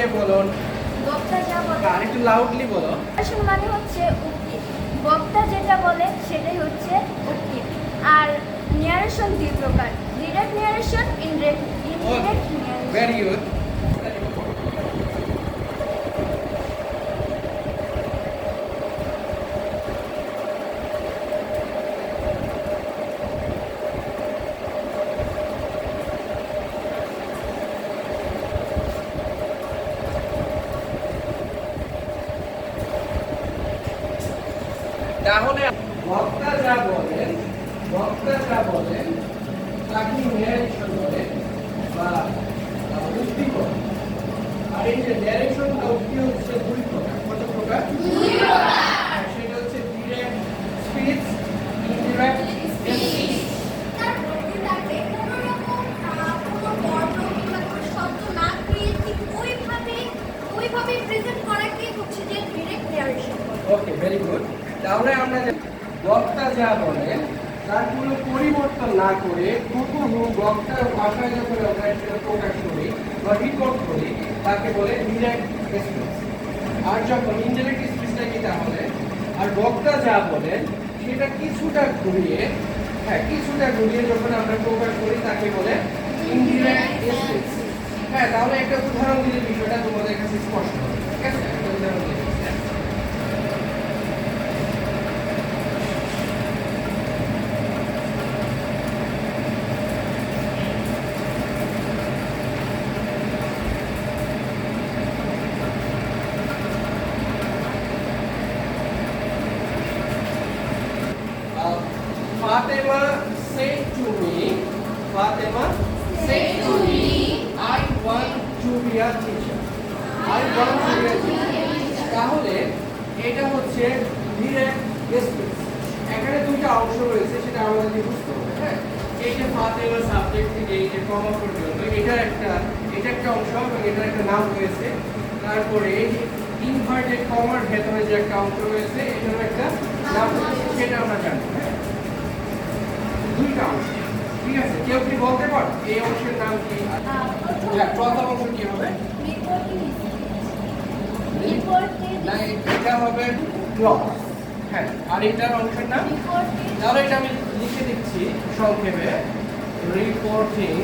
দাঁড়িয়ে বলুন। বক্তা যা বলে। আর একটু লাউডলি বলো। মানে হচ্ছে উক্তি। বক্তা যেটা বলে সেটাই হচ্ছে উক্তি। আর নিয়ারেশন দুই প্রকার। Direct narration indirect indirect narration very good তাহলে বক্তা যা বলেন বক্তা যা বলেন তাকে ন্যারেশন বলে বা আহ, উক্তি বলে আর এই যে ন্যারেশন বা উক্তি হচ্ছে দুই প্রকার কত প্রকার আর সেটা হচ্ছে ডিরেক্ট স্পিচ ইনডিরেক্ট স্পিচ তার বক্তৃতাতে কোনো রকম আহ, কোনো বর্ণ কিংবা কোনো শব্দ না দিয়ে ঠিক ওইভাবে ওইভাবে প্রেজেন্ট করাকে হচ্ছে যে ডিরেক্ট ন্যারেশন বলে ওকে ভেরি গুড তাহলে আমরা যে বক্তা যা বলে তার কোনো পরিবর্তন না করে হুবহু বক্তার ভাষায় যখন আমরা সেটা প্রকাশ করি বা রিপোর্ট করি, তাকে বলে ডিরেক্ট স্পিচ আর যখন ইনডিরেক্ট স্পিচটা কি তাহলে? আর বক্তা যা বলেন সেটা কিছুটা ঘুরিয়ে হ্যাঁ কিছুটা ঘুরিয়ে যখন আমরা প্রকাশ করি, তাকে বলে ইনডিরেক্ট স্পিচ হ্যাঁ তাহলে একটা উদাহরণ দিলে বিষয়টা তোমাদের কাছে স্পষ্ট হবে। ঠিক আছে? একটা উদাহরণ দিলে হ্যাঁ। Uh, Fatima said to me, Fatima said to me, I want to be a teacher. I want to be a teacher. তাহলে এটা হচ্ছে ডিরেক্ট স্পিচ এখানে দুইটা অংশ রয়েছে সেটা আমাদেরকে বুঝতে হবে হ্যাঁ এই যে ফাতেমা সাবজেক্ট থেকে এই যে কমা পর্যন্ত এটা একটা এটা একটা অংশ এবং এটার একটা নাম রয়েছে তারপরে এই যে ইনভার্টেড কমার ভেতরে যে একটা অংশ রয়েছে এটারও একটা নাম রয়েছে সেটা আমরা জানি হ্যাঁ? দুইটা অংশ ঠিক আছে? কেউ কি বলতে পার? এই অংশের নাম কি? হ্যাঁ, প্রথম অংশ কি হবে? না এটা হবে ক্লজ হ্যাঁ আর এটার অংশের নাম? তাহলে এটা আমি লিখে দিচ্ছি সংক্ষেপে রিপোর্টিং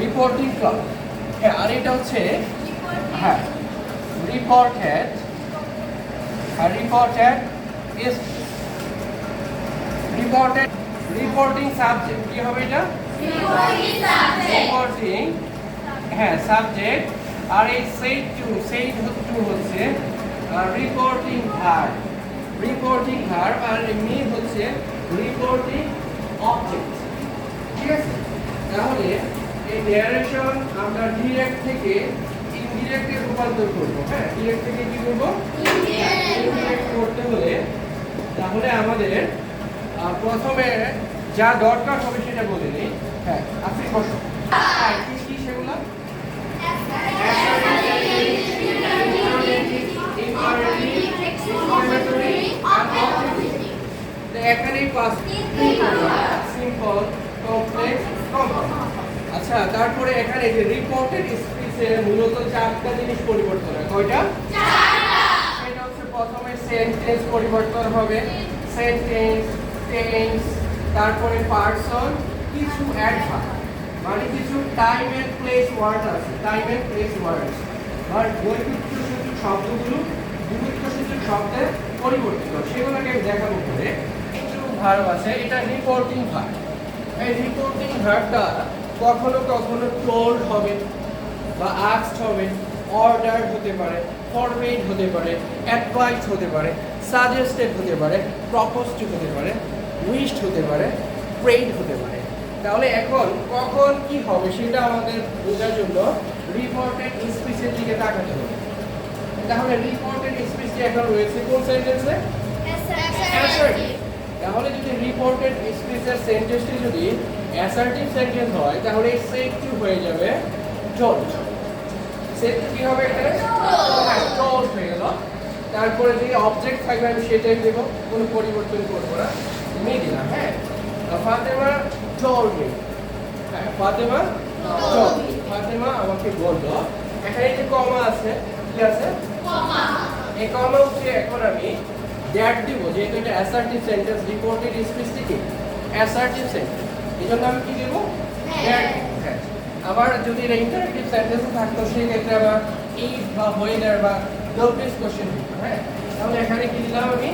রিপোর্টিং ক্লব হ্যাঁ আর এটা হচ্ছে হ্যাঁ reported R reported is reported reporting subject কি হবে এটা? রিপোর্টিং হ্যাঁ সাবজেক্ট আর এই সেইট টু সেইট টু হচ্ছে রিপোর্টিং ভার রিপোর্টিং ভার আর মি হচ্ছে রিপোর্টিং অবজেক্ট ঠিক আছে? তাহলে এই ন্যারেশন আমরা ডিরেক্ট থেকে ইনডিরেক্টে রূপান্তর করব হ্যাঁ ডিরেক্ট থেকে কি করব? ইনডিরেক্ট করতে হলে তাহলে আমাদের প্রথমে যা দরকার হবে সেটা বলে নিই। হ্যাঁ আপনি বসো হ্যাঁ কি কি সেগুলো? এখানেই পাঁচ সিম্পল কমপ্লেক্স কমপ্লেক্স আচ্ছা তারপরে এখানে যে রিপোর্টেড স্পিচে মূলত চারটা জিনিস পরিবর্তন হয়। কয়টা? সেটা হচ্ছে প্রথমে সেন্টেন্স পরিবর্তন হবে। সেন্টেন্স টেন্স তারপরে পারসন কিছু অ্যাডভার্ব মানে কিছু টাইম এন্ড প্লেস ওয়ার্ড আছে টাইম এন্ড প্লেস ওয়ার্ড আর বৈচিত্র্য সূচক শব্দগুলো গুরুত্ব সূচক শব্দে পরিবর্তিত। সেগুলোকে আমি দেখাবো করে কিছু ভার্ব আছে, এটা রিপোর্টিং ভার্ব এই রিপোর্টিং ভার্বটা কখনো কখনো টোল্ড হবে, বা আস্কড হবে অর্ডার হতে পারে ফরমেড হতে পারে অ্যাডভাইস হতে পারে সাজেস্টেড হতে পারে প্রপোজড হতে পারে উইশড হতে পারে প্রেড হতে পারে। তাহলে এখন কখন কি হবে সেটা আমাদের বোঝার জন্য রিপোর্টেড স্পিচের দিকে তাকাতে হবে। তাহলে রিপোর্টেড স্পিচ এখন রয়েছে কোন সেন্টেন্সে? তাহলে যদি রিপোর্টেড স্পিচের সেন্টেন্সটি যদি অ্যাসার্টিভ সেন্টেন্স হয় তাহলে সেন্টিভ হয়ে যাবে? ডোন্ট সেট কি হবে এখানে? হ্যাঁ told হয়ে গেল। তারপরে যে অবজেক্ট থাকবে আমি সেটাই দেব কোনো পরিবর্তন করব না। মি দিলাম হ্যাঁ ফাতেমা told me. হ্যাঁ ফাতেমা told me. ফাতেমা আমাকে বলল এখানে যে কমা আছে কি আছে? এই কমা হচ্ছে এখন আমি দ্যাট দিব যেহেতু এটা অ্যাসার্টিভ সেন্টেন্স রিপোর্টেড স্পিচটি কি অ্যাসার্টিভ সেন্টেন্স এই জন্য আমি কি দেবো? দ্যাট হ্যাঁ। আবার যদি এটা ইন্টারেক্টিভ সেন্টেন্স থাকতো সেই ক্ষেত্রে আবার ইজ বা ওয়েদার বা নোটিস কোশ্চেন হ্যাঁ। তাহলে এখানে কি দিলাম আমি?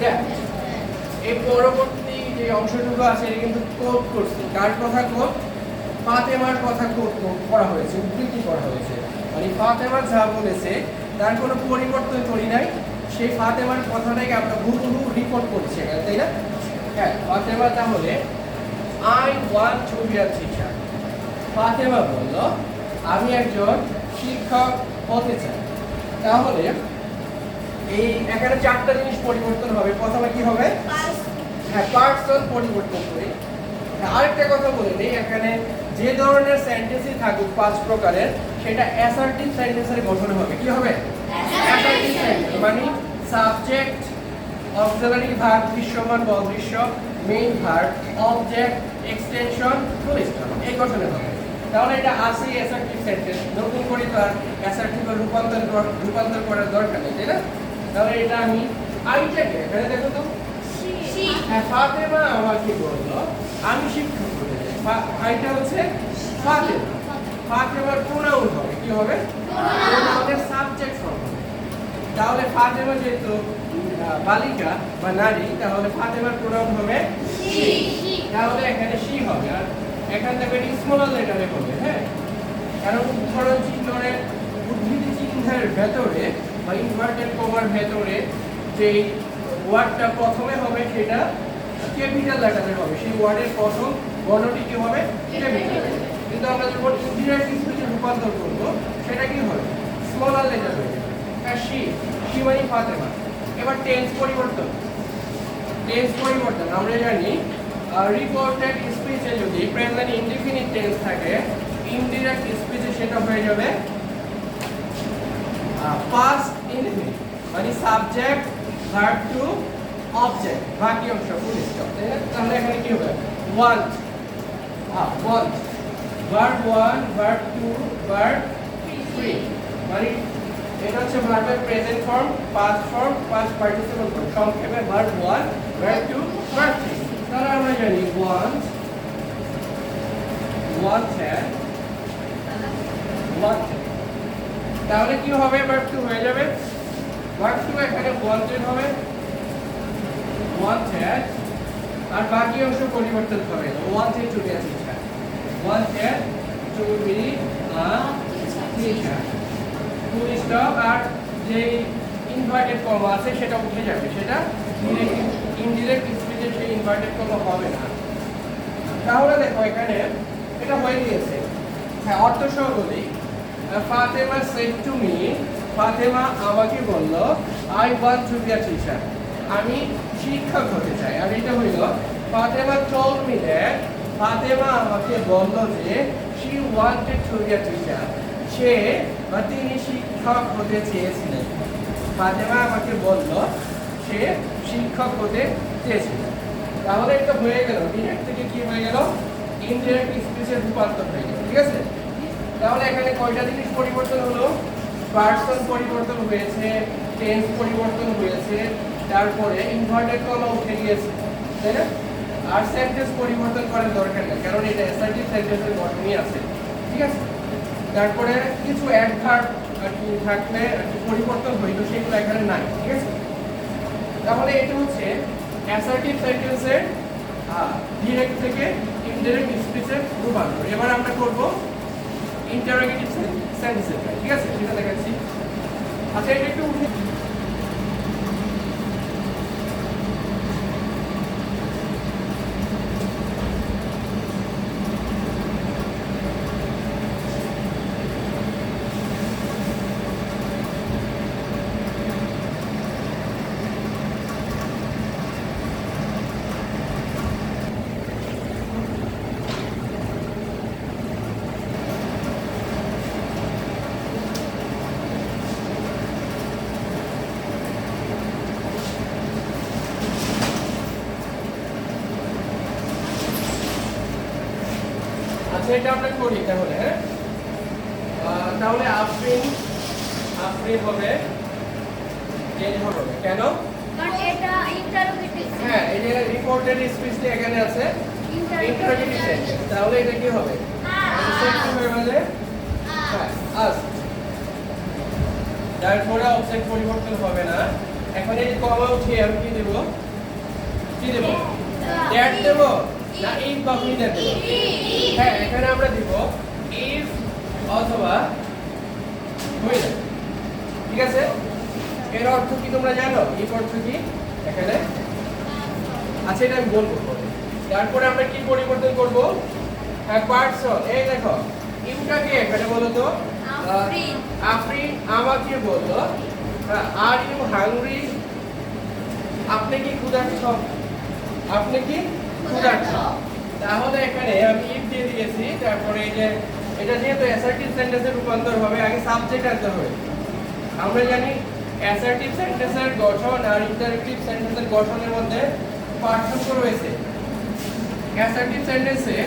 দ্যাট এই পরবর্তী যে অংশটুকু আছে, এটা কিন্তু কোট করছি। কার কথা কোট ফাতেমার কথা কোট করা হয়েছে, উদ্ধৃতি করা হয়েছে। মানে ফাতেমা যা বলেছে, তার কোনো পরিবর্তন করি নাই। সেই ফাতেমার কথাটাকে আমরা হুবহু রিপোর্ট করছি এখানে, তাই না? হ্যাঁ ফাতেমা তাহলে I want to be a teacher Fatema বলল, আমি একজন শিক্ষক হতে চাই। তাহলে এই এখানে চারটা জিনিস পরিবর্তন হবে। প্রথমে কি হবে? হ্যাঁ পার্সন পরিবর্তন করি হ্যাঁ, আরেকটা কথা বলে নেই এখানে যে ধরনের সেন্টেন্সই থাকুক পাঁচ প্রকারের সেটা অ্যাসার্টিভ সেন্টেন্সের গঠন হবে। কি হবে? অ্যাসার্টিভ সেন্টেন্স মানে সাবজেক্ট অক্সিলারি ভার্ব দৃশ্যমান বা অদৃশ্য main verb object extension full এই গঠনে হবে। তাহলে এটা আসেই অ্যাসার্টিভ সেন্টেন্স নতুন করে তো আর অ্যাসার্টিভ রূপান্তর রূপান্তর করার দরকার নেই তাই না? তাহলে এটা আমি আইটাকে এখানে দেখো তো। হ্যাঁ ফাতেমা আমাকে বলল? আমি শিক্ষক ফা- এটা হচ্ছে ফাতেমা ফাতেমার প্রোনাউন হবে কি হবে? প্রোনাউনের সাবজেক্ট ফর্ম হবে। তাহলে ফাতেমা যেহেতু বালিকা বা নারী তাহলে ফাতেমার প্রোনাউন হবে তাহলে এখানে সি হবে। আর এখান থেকে স্মল লেটারে হবে হ্যাঁ? কারণ উদাহরণ চিহ্নের উদ্ধৃতি চিহ্নের ভেতরে বা ইনভার্টেড কমার ভেতরে যে ওয়ার্ডটা প্রথমে হবে সেটা ক্যাপিটাল লেটারে হবে। সেই ওয়ার্ডের প্রথম বর্ণটি কি হবে? ক্যাপিটাল কিন্তু আমরা যখন ইন্ডিয়ান স্পিচে রূপান্তর করব, সেটা কি হবে? স্মলার লেটার হয়ে যাবে। হ্যাঁ সি। সি মানে ফাতেমা। এবার টেন্স পরিবর্তন। টেন্স পরিবর্তন। আমরা জানি রিপোর্টেড স্পিচে যদি প্রেজেন্ট ইনডিফিনিট টেন্স থাকে ইনডিরেক্ট স্পিচে সেটা হয়ে যাবে পাস্ট ইনডিফিনিট মানে সাবজেক্ট ভার্ব টু অবজেক্ট বাকি অংশ ফুল স্টপ তাই না তাহলে এখানে কি হবে ওয়ান্ট হ্যাঁ want verb one verb two verb three মানে এটা হচ্ছে ভার্বের present form past form past participle form সংক্ষেপে verb one verb two verb three তাহলে আমরা জানি ওয়ান্ট wanted wanted তাহলে কি হবে? ভার্ব টু হয়ে যাবে। ভার্ব টু এখানে wanted হবে। wanted আর বাকি অংশ পরিবর্তন হবে। to be a teacher wanted to be a teacher full stop আর যে ইনভার্টেড কমা আছে, সেটা উঠে যাবে। সেটা ইনডিরেক্ট স্পিচে সেই ইনভার্টেড কমা হবে না। তাহলে দেখো এখানে এটা হয়ে গিয়েছে। হ্যাঁ অর্থ সহ বলি। Fatema said to me Fatema আমাকে বলল I want to be a teacher আমি শিক্ষক হতে চাই। আর এটা হইল Fatema told me that Fatema আমাকে বলল যে she wanted to be a teacher. সে বা তিনি শিক্ষক হতে চেয়েছিলেন। ফাতেমা আমাকে বলল, সে শিক্ষক হতে চেয়েছিলেন তাহলে এটা হয়ে গেল। ডিরেক্ট থেকে কি হয়ে গেল? ইনডিরেক্ট স্পিচের রূপান্তর হয়ে গেল। ঠিক আছে? তাহলে এখানে কয়টা জিনিস পরিবর্তন হলো? পার্সন পরিবর্তন হয়েছে টেন্স পরিবর্তন হয়েছে, তারপরে ইনভার্টেড কমা উঠে গিয়েছে, তাই না? আর সেন্টেন্স পরিবর্তন করার দরকার নেই, কারণ এটা অ্যাসার্টিভ সেন্টেন্সের গঠনই আছে, ঠিক আছে? তারপরে কিছু অ্যাডভার্ব আর কি থাকলে আর কি পরিবর্তন হইতো সেগুলো এখানে নাই, ঠিক আছে? তাহলে এটা হচ্ছে অ্যাসার্টিভ সেন্টেন্সের ডিরেক্ট থেকে ইনডিরেক্ট স্পিচের রূপান্তর। এবার আমরা করব ইন্টারোগেটিভ সেন্টেন্স ঠিক আছে? সেটা দেখাচ্ছি। আচ্ছা এটা একটু আচ্ছা এটা আমরা করি তাহলে হ্যাঁ? তাহলে আফরিন আফরিন হবে চেঞ্জ হবে কেন? কারণ এটা ইন্টারোগেটিভ হ্যাঁ এই রিপোর্টেড স্পিচটি এখানে আছে। ইন্টারোগেটিভ তাহলে এটা কি হবে? হয়ে। তারপরে অবজেক্ট পরিবর্তন হবে না। এখন এই কমা উঠিয়ে আমি কি দেব? কি দেব? দ্যাট দেব? না ইফ বা হুইদার দেব। হ্যাঁ এখানে আমরা দিব ইফ অথবা হুইদার ঠিক আছে? এর অর্থ কি তোমরা জানো? ইফ অর্থ কি? এখানে আচ্ছা এটা আমি বলব। তারপরে আমরা কি পরিবর্তন করব? হ্যাঁ পার্সন এই দেখো ইউটা কি এখানে বলো তো? আফরিন। আমাকে বলল আর ইউ হাংরি আপনি কি ক্ষুধার্ত? আপনি কি তাহলে এখানে আমি ইফ দিয়ে দিয়েছি, তারপরে এই যে, এটা যেহেতু অ্যাসার্টিভ সেন্টেন্সে রূপান্তর হবে, আগে সাবজেক্ট আনতে হবে। আমরা জানি অ্যাসার্টিভ সেন্টেন্সের গঠন আর ইন্টারেক্টিভ সেন্টেন্সের গঠনের মধ্যে পার্থক্য রয়েছে। অ্যাসার্টিভ সেন্টেন্সে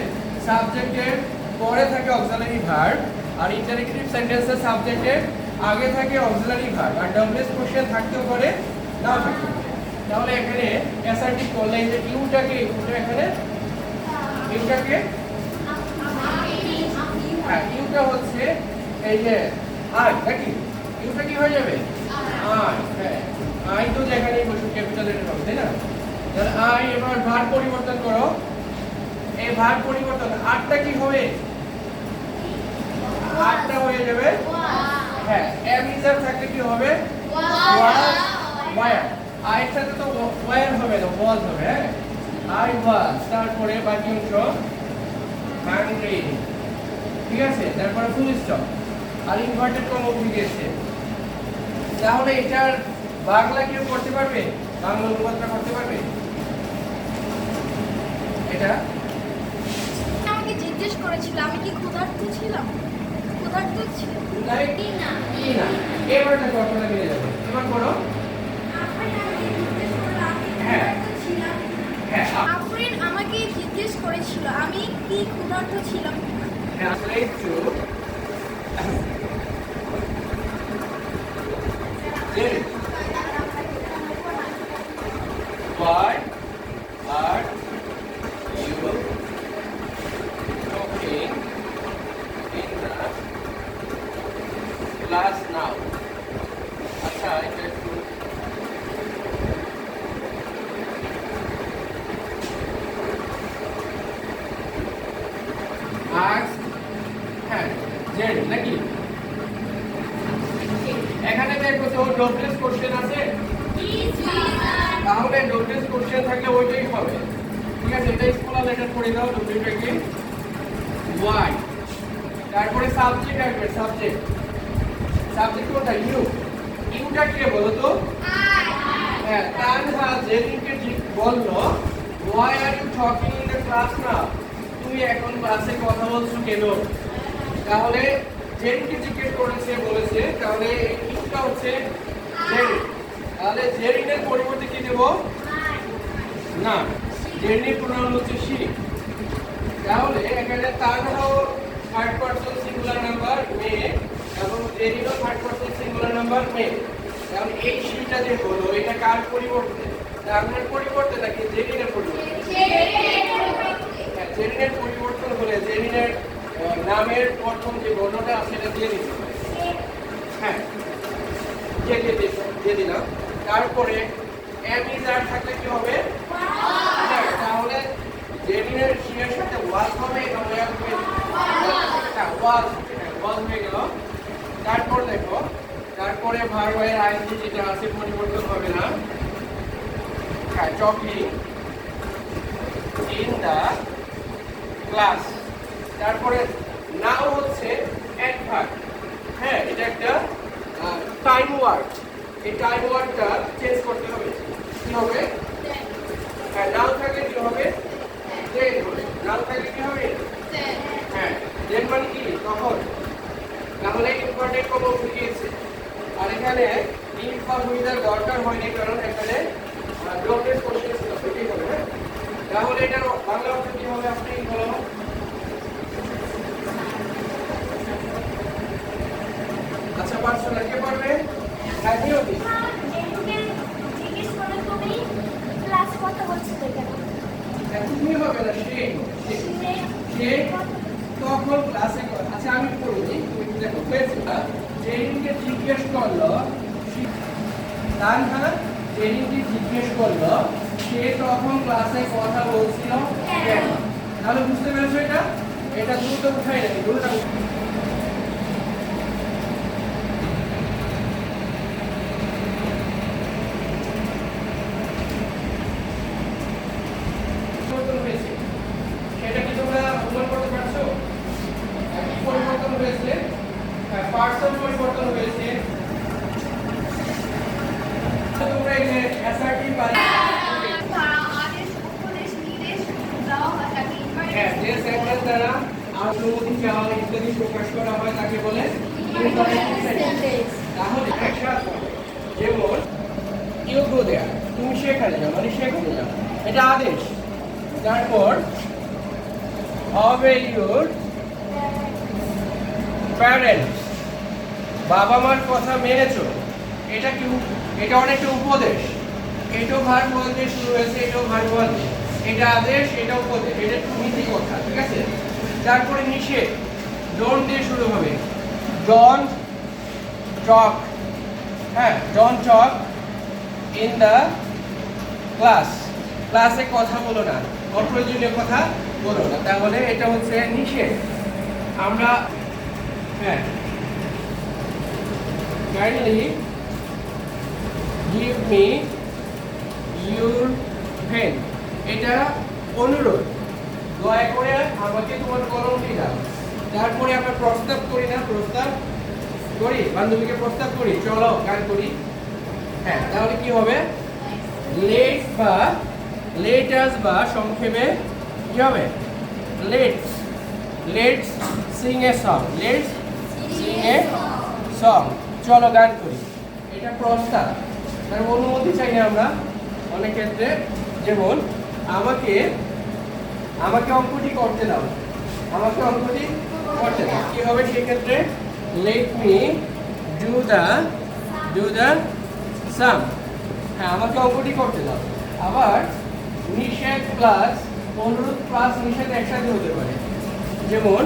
সাবজেক্টের পরে থাকে অক্সিলারি ভার্ব আর ইন্টারেক্টিভ সেন্টেন্সে সাবজেক্টের আগে থাকে অক্সিলারি ভার্ব আর ডাবলেস কোশ্চেন থাকতেও পারে নাও থাকতে তাহলে এখানে অ্যাসার্টিভ করলে যে ইউটাকে ইউটা এখানে ইউটাকে হ্যাঁ ইউটা হচ্ছে এই যে আই নাকি ইউটা কি হয়ে যাবে? আই হ্যাঁ। আই তো যেখানেই বসে ক্যাপিটাল লেটার হবে তাই না? তাহলে আই এবার ভার পরিবর্তন করো। এই ভার পরিবর্তন আটটা কি হবে? আটটা হয়ে যাবে? হ্যাঁ এম ইজার থাকলে কি হবে? ওয়াজ ওয়ার আই সাথে তো ওয়ার হবে না ওয়াজ হবে হ্যাঁ? আই ওয়াজ তারপরে বাকি অংশ হাংরি ঠিক আছে? তারপরে ফুল স্টপ আর ইনভার্টেড কমা গেছে তাহলে এটার বাংলা কেউ করতে পারবে? বাংলা অনুবাদটা করতে পারবে? এটা? আমাকে জিজ্ঞেস করেছিল আমি কি ক্ষুধার্ত ছিলাম? ক্ষুধার্ত ছিলাম লাইক কি না? এবারটা কল্পনা মিলে যাবে এবার করো। আফরিন আমাকে জিজ্ঞেস করেছিল আমি কি ক্ষুধার্ত ছিলাম translate to Jerry. Why are you talking in the class now? আচ্ছা এটা একটু ask হ্যাঁ জেড নাকি এখানে দেখো তো ডবলেস কোশ্চেন আছে তাহলে ডবলেস কোশ্চেন থাকলে ওইটাই হবে ঠিক আছে এটা করে দাও ডব্লিউটা কি ওয়াই তারপরে সাবজেক্ট আসবে সাবজেক্ট সাবজেক্ট কোনটা? ইউ ইউটা কে বলো তো? হ্যাঁ বলল why are you talking in the class now তুমি এখন ক্লাসে কথা বলছো কেন? তাহলে জেরিনকে জিজ্ঞেস করেছে, বলেছে, তাহলে ইউটা হচ্ছে জেরিন তাহলে জেরিনের পরিবর্তে কি দেব? না। জেরিনের প্রোনাউন হচ্ছে শি তাহলে এখানে তানহাও থার্ড পারসন সিঙ্গুলার নাম্বার মেয়ে এবং জেরিনও থার্ড পারসন সিঙ্গুলার নাম্বার মেয়ে তাহলে এই শিটা যে হলো এটা কার পরিবর্তে? তার পরিবর্তে নাকি জেরিনের পরিবর্তে? হ্যাঁ, জেরিনের পরিবর্তন হলে জেরিনের আহ, নামের প্রথম যে বর্ণটা আছে সেটা দিয়ে দিতে হ্যাঁ দিয়ে দিলাম। তারপরে এম ইজ আর থাকলে কি হবে হ্যাঁ, তাহলে জেরিনের শিয়ের সাথে ওয়াজ হবে এবং ওয়াজ হবে হ্যাঁ ওয়াজ হ্যাঁ ওয়াজ হয়ে গেল তারপর দেখো ভার্বের আইনজি যেটা আছে, পরিবর্তন হবে না। টকিং ইন দা ক্লাস তারপরে নাও হচ্ছে অ্যাডভার্ব হ্যাঁ এটা একটা টাইম ওয়ার্ড এই টাইম ওয়ার্ডটা চেঞ্জ করতে হবে। কী হবে? আমাদের দরকার হয়নি, কারণ এখানে হ্যাঁ? তাহলে এটার বাংলা অর্থ কি হবে আপনি বলুন? আচ্ছা পাঁচশো লাগিয়ে পারবে হ্যাঁ, তখন ক্লাস তানহা ট্রেনিংটি জিজ্ঞেস করল। সে তখন ক্লাসে কথা বলছিল তাহলে বুঝতে পেরেছ এটা? এটা দ্রুত উঠাই নাকি দ্রুত পরিবর্তন হয়েছে সেটা কি তোমরা অনুমান করতে পারছ আর কি পরিবর্তন হয়েছে পার্সন পরিবর্তন হয়েছে তোমরা এই যে অ্যাসার্টিভ বা আদেশ উপদেশ নির্দেশ দেওয়া হয় তাকে হ্যাঁ যে সেন্টেন্স দ্বারা অনুমতি চাওয়া ইত্যাদি প্রকাশ করা হয় তাকে বলে imperative sentence। তাহলে একসাথে যেমন ইউ গো দেয়ার তুমি সেখানে যাও মানে সেখানে যাও। এটা আদেশ। তারপর হবে ইউর প্যারেন্টস বাবা মার কথা মেনেছো। এটা কি এটা অনেকটা উপদেশ। এটাও ভার বলতে শুরু হয়েছে, এটাও ভার বলতে এটা আদেশ, এটা উপদেশ। এটা নীতি কথা, ঠিক আছে? তারপরে নিষেধ। ডোন্ট দিয়ে শুরু হবে। ডন্ট টক হ্যাঁ don't talk in the class ক্লাসে কথা বলো না। অপ্রয়োজনীয় কথা বলো না। তাহলে এটা হচ্ছে নিষেধ। আমরা হ্যাঁ। Kindly give me your pen এটা অনুরোধ। দয়া করে আমাকে তোমার কলমটি দাও। তারপরে আমরা প্রস্তাব করি না। প্রস্তাব করি? বান্ধবীকে প্রস্তাব করি? চলো, গান করি। হ্যাঁ তাহলে কি হবে? লেট বা লেটাস বা সংক্ষেপে কি হবে? Let's let's sing a song let's sing a song চলো গান করি। এটা প্রস্তাব তার অনুমতি চাই আমরা। অনেক ক্ষেত্রে যেমন, আমাকে আমাকে অঙ্কটি করতে দাও। আমাকে অঙ্কটি করতে দাও। কি হবে সেক্ষেত্রে? Let me do the do the sum হ্যাঁ আমাকে অঙ্কটি করতে দাও। আবার নিষেধ প্লাস অনুরোধ প্লাস নিষেধ একসাথে হতে পারে। যেমন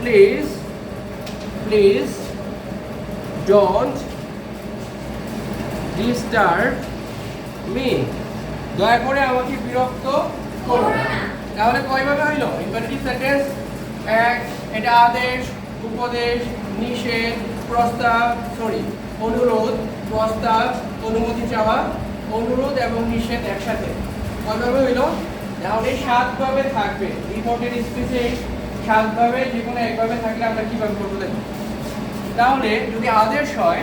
please please don't disturb me দয়া করে আমাকে বিরক্ত করো তাহলে কয়ভাবে হইল? ইম্পারেটিভ সেন্টেন্স এক, এটা আদেশ, উপদেশ, নিষেধ, প্রস্তাব সরি অনুরোধ প্রস্তাব, অনুমতি চাওয়া, অনুরোধ এবং নিষেধ একসাথে। কয়ভাবে হইল, তাহলে সাতভাবে থাকবে। রিপোর্টেড স্পিচে সাতভাবে যে কোনো একভাবে থাকলে আমরা কীভাবে করব দেখো। তাহলে যদি আদেশ হয়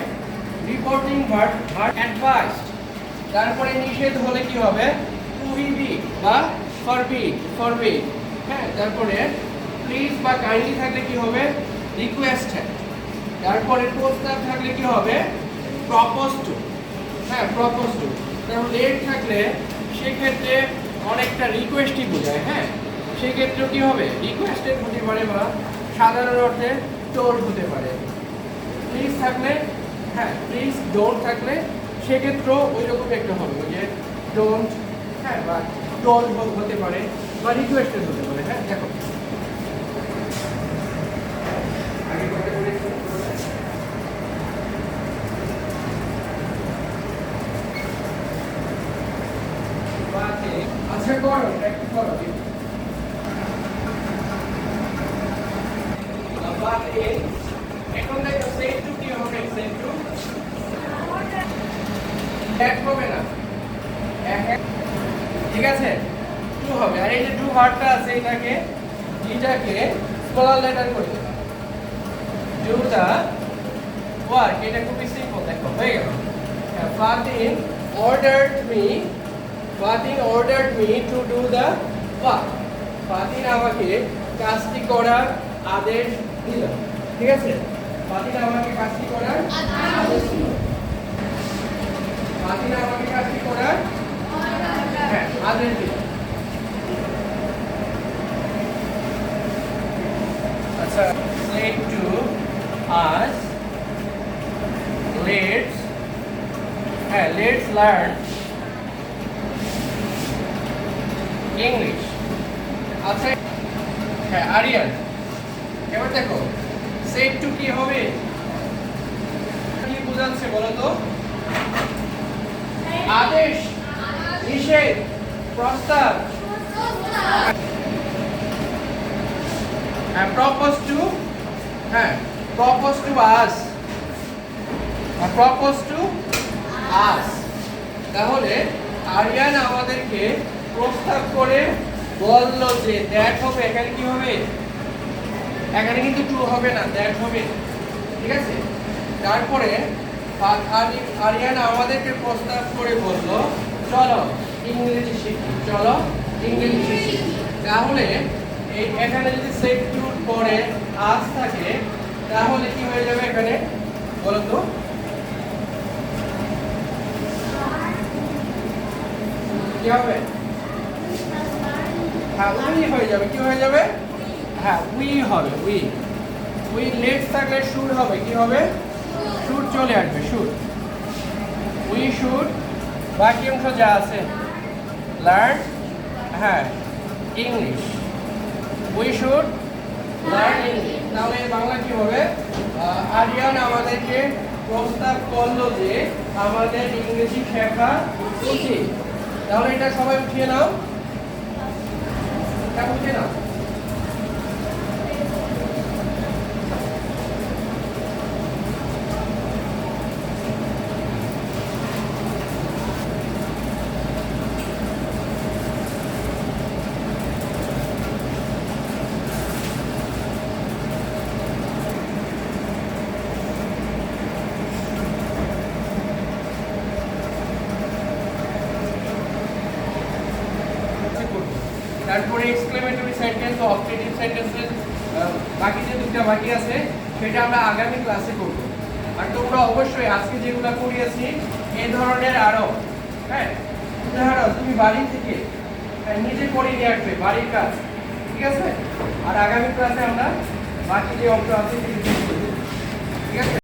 রিপোর্টিং ভার্ট ভার্ট অ্যাডভাইসড তারপরে নিষেধ হলে কি হবে? প্রহিবিট বা ফরবিট ফরবিট হ্যাঁ তারপরে প্লিজ বা কাইন্ডলি থাকলে কি হবে? রিকোয়েস্টেড তারপরে প্রস্তাব থাকলে কি হবে? প্রপোজ টু হ্যাঁ প্রপোজ টু তারপর লেট থাকলে সেক্ষেত্রে অনেকটা রিকোয়েস্টই বোঝায় হ্যাঁ? সেক্ষেত্রেও কি হবে? রিকোয়েস্টেড হতে পারে বা সাধারণ অর্থে টোল হতে পারে। প্লিজ থাকলে হ্যাঁ প্লিজ ডোন্ট থাকলে সেক্ষেত্রেও ওই রকম একটা হবে যে ডোন্ট হ্যাঁ বা টোল হতে পারে বা রিকোয়েস্টেড হতে পারে হ্যাঁ দেখো আগে কয়টা করেছি? বাতে। আচ্ছা করো একটু করো বাতে। এখন দেখো সেট টু কি হবে সেট টু এক হবে না এক এক ঠিক আছে টু হবে আর এই যে টু হার্টটা আছে এটাকে এটাকে স্মলার লেটার করে দেবো ডু দা ওয়ার্ক এটা খুবই সিম্পল দেখো হয়ে গেল Fatin ordered me Fatin ordered me to do the আমাকে কাজটি করার আদেশ দিল। ঠিক আছে? ফাতিন আমাকে কাজটি করার আদেশ দিল। ফাতিন আমাকে কাজটি করার হ্যাঁ আদেশ দিল। আচ্ছা say to us লেটস হ্যাঁ লেটস লার্ন ইংলিশ। আচ্ছা হ্যাঁ আরিয়ান, এবার দেখো সেট টু কি হবে? কি বোঝাচ্ছে বলো আদেশ, নিষেধ, প্রস্তাব। হ্যাঁ প্রপোজ টু হ্যাঁ propose to us propose to us তাহলে আরিয়ান আমাদেরকে প্রস্তাব করে বলল যে দ্যাট হবে, এখানে কি হবে? এখানে কিন্তু টু হবে না দ্যাট হবে। ঠিক আছে? তারপরে আরিয়ানা আমাদেরকে প্রস্তাব করে বলল, চলো, ইংরেজি শিখি, চলো, ইংরেজি শিখি। তাহলে এই এখানে যদি সেট টুর পরে আজ থাকে, তাহলে কি হয়ে যাবে এখানে? বলো তো। কি হবে? হ্যাঁ উই হয়ে যাবে। কি হয়ে যাবে? হ্যাঁ উই হবে, উই। উই লেটস থাকলে শুড হবে, কি হবে? শুড চলে আসবে শুড উই শুড বাকি অংশ যা আছে লার্ন হ্যাঁ English we should learn English তাহলে বাংলা কি হবে? আরিয়ান আমাদেরকে প্রস্তাব করল যে আমাদের ইংরেজি শেখা উচিত। তাহলে এটা সবাই উঠিয়ে নাও। এটা উঠিয়ে নাও হচ্ছে করব। তারপরে এক্সক্লেমেটরি সেন্টেন্স ও অবজেক্টিভ সেন্টেন্সের বাকি যে দুটা বাকি আছে সেটা আমরা আগামী ক্লাসে করব। আর তোমরা অবশ্যই আজকে যেগুলো করিয়েছি এই ধরনের আরও হ্যাঁ? উদাহরণ তুমি বাড়ি থেকে হ্যাঁ, নিজে করে নিয়ে আসবে বাড়ির কাজ ঠিক আছে? আর আগামী ক্লাসে আমরা বাকি যে অংশ আছে ঠিক আছে?